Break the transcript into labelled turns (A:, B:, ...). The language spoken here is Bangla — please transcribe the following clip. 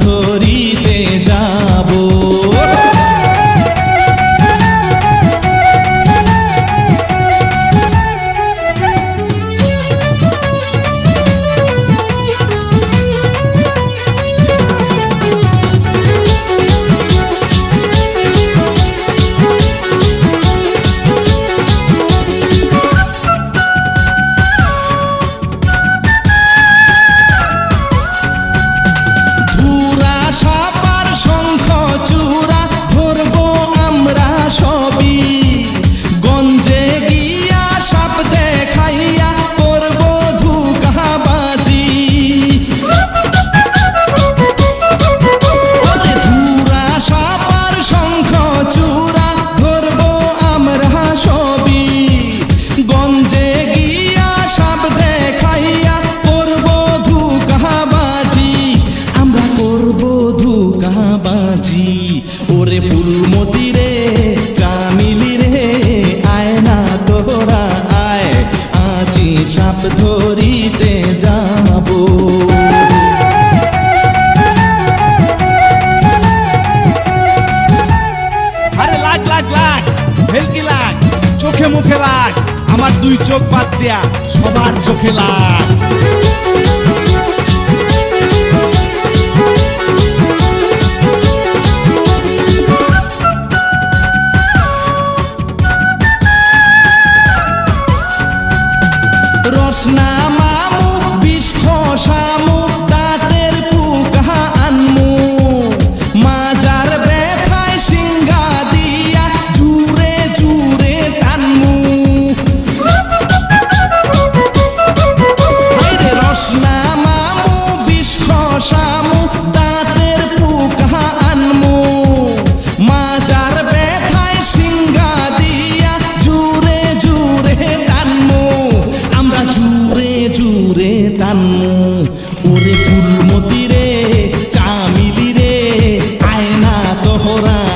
A: ধরিতে যা ধুকাবাজি ওরে ফুলমতি রে চামিলি রে, আয় না তোরা, আয় আজি সাপ ধরিতে যাব।
B: আরে লাগ লাগ লাগ, ভেলকি লাগ, চোখে মুখে লাগ আমার দুই চোখ বাদ দেয়া সবার চোখে লাগ। পরা